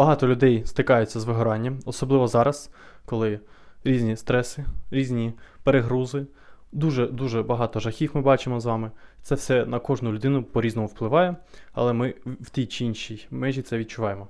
Багато людей стикаються з вигоранням, особливо зараз, коли різні стреси, різні перегрузи, дуже дуже багато жахів ми бачимо з вами. Це все на кожну людину по-різному впливає, але ми в тій чи іншій межі це відчуваємо.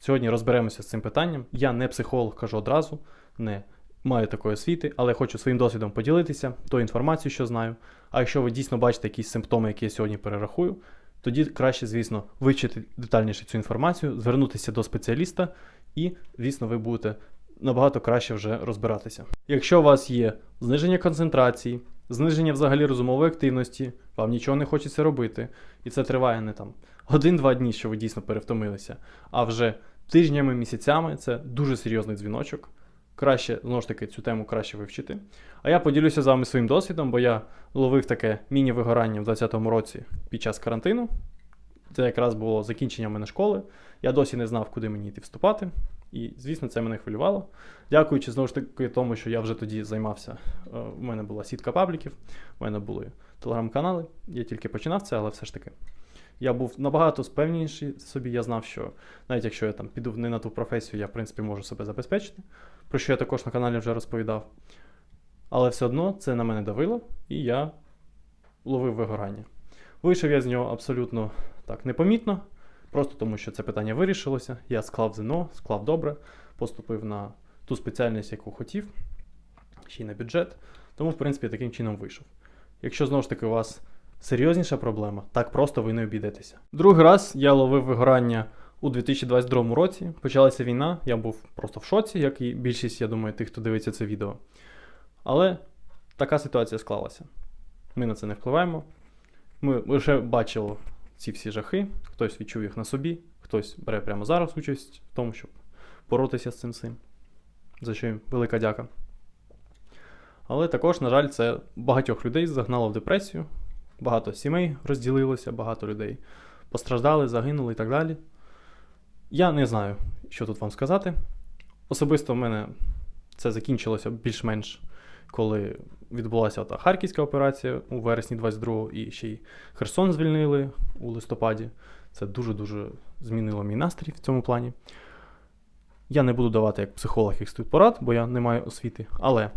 Сьогодні розберемося з цим питанням. Я не психолог, кажу одразу, не маю такої освіти, але хочу своїм досвідом поділитися, тою інформацією, що знаю. А якщо ви дійсно бачите якісь симптоми, які я сьогодні перерахую, тоді краще, звісно, вивчити детальніше цю інформацію, звернутися до спеціаліста, і, звісно, ви будете набагато краще вже розбиратися. Якщо у вас є зниження концентрації, зниження взагалі розумової активності, вам нічого не хочеться робити, і це триває не там один-два дні, що ви дійсно перевтомилися, а вже тижнями, місяцями це дуже серйозний дзвіночок. Краще, знову ж таки, цю тему краще вивчити. А я поділюся з вами своїм досвідом, бо я ловив таке міні-вигорання в 2020 році під час карантину. Це якраз було закінчення в мене школи. Я досі не знав, куди мені йти вступати. І, звісно, це мене хвилювало. Дякуючи знову ж таки тому, що я вже тоді займався. е, У мене була сітка пабліків, у мене були телеграм-канали. Я тільки починав це, але все ж таки. Я був набагато спевніший собі. Я знав, що навіть якщо я там піду не на ту професію, я в принципі можу себе забезпечити, про що я також на каналі вже розповідав. Але все одно це на мене давило, і я ловив вигорання. Вийшов я з нього абсолютно так непомітно, просто тому що це питання вирішилося. Я склав ЗНО, склав добре, поступив на ту спеціальність, яку хотів, ще й на бюджет. Тому, в принципі, таким чином вийшов. Якщо знову ж таки у вас серйозніша проблема, так просто ви не обійдетеся. Другий раз я ловив вигорання у 2022 році. Почалася війна, я був просто в шоці, як і більшість, я думаю, тих, хто дивиться це відео. Але така ситуація склалася. Ми на це не впливаємо. Ми лише бачили ці всі жахи, хтось відчув їх на собі, хтось бере прямо зараз участь в тому, щоб боротися з цим всім. За що їм велика дяка. Але також, на жаль, це багатьох людей загнало в депресію, багато сімей розділилося, багато людей постраждали, загинули і так далі. Я не знаю, що тут вам сказати. Особисто в мене це закінчилося більш-менш, коли відбулася та харківська операція у вересні 22-го, і ще й Херсон звільнили у листопаді. Це дуже-дуже змінило мій настрій в цьому плані. Я не буду давати як психолог тут порад, бо я не маю освіти, але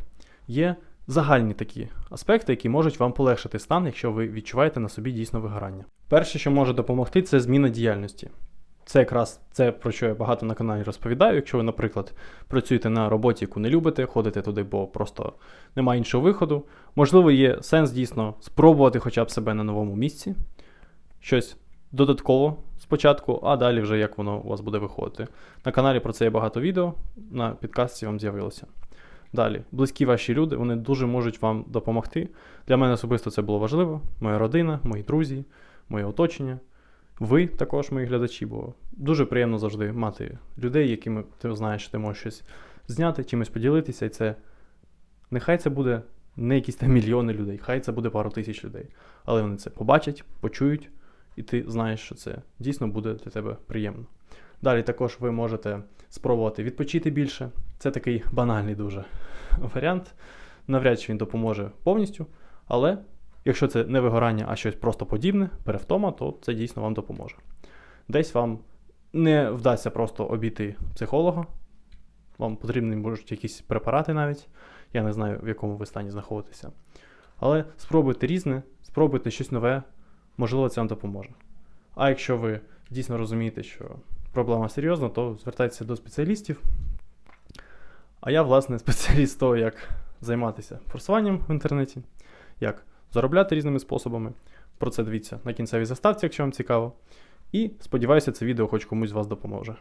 є загальні такі аспекти, які можуть вам полегшити стан, якщо ви відчуваєте на собі дійсно вигорання. Перше, що може допомогти, це зміна діяльності. Це якраз це, про що я багато на каналі розповідаю. Якщо ви, наприклад, працюєте на роботі, яку не любите, ходите туди, бо просто немає іншого виходу. Можливо, є сенс дійсно спробувати хоча б себе на новому місці, щось додатково спочатку, а далі вже як воно у вас буде виходити. На каналі про це є багато відео, на підкасті вам з'явилося. Далі, близькі ваші люди, вони дуже можуть вам допомогти. Для мене особисто це було важливо. Моя родина, мої друзі, моє оточення. Ви також, мої глядачі, бо дуже приємно завжди мати людей, якими ти знаєш, що ти можеш щось зняти, чимось поділитися, і це нехай це буде не якісь там мільйони людей, хай це буде пару тисяч людей. Але вони це побачать, почують, і ти знаєш, що це дійсно буде для тебе приємно. Далі також ви можете спробувати відпочити більше. Це такий банальний дуже варіант. Навряд чи він допоможе повністю, але якщо це не вигорання, а щось просто подібне, перевтома, то це дійсно вам допоможе. Десь вам не вдасться просто обійти психолога, вам потрібні можуть якісь препарати навіть. Я не знаю, в якому ви стані знаходитеся. Але спробуйте різне, спробуйте щось нове, можливо, це вам допоможе. А якщо ви дійсно розумієте, що проблема серйозна, то звертайтеся до спеціалістів. А я, власне, спеціаліст того, як займатися форсуванням в інтернеті, як заробляти різними способами. Про це дивіться на кінцевій заставці, якщо вам цікаво. І сподіваюся, це відео хоч комусь з вас допоможе.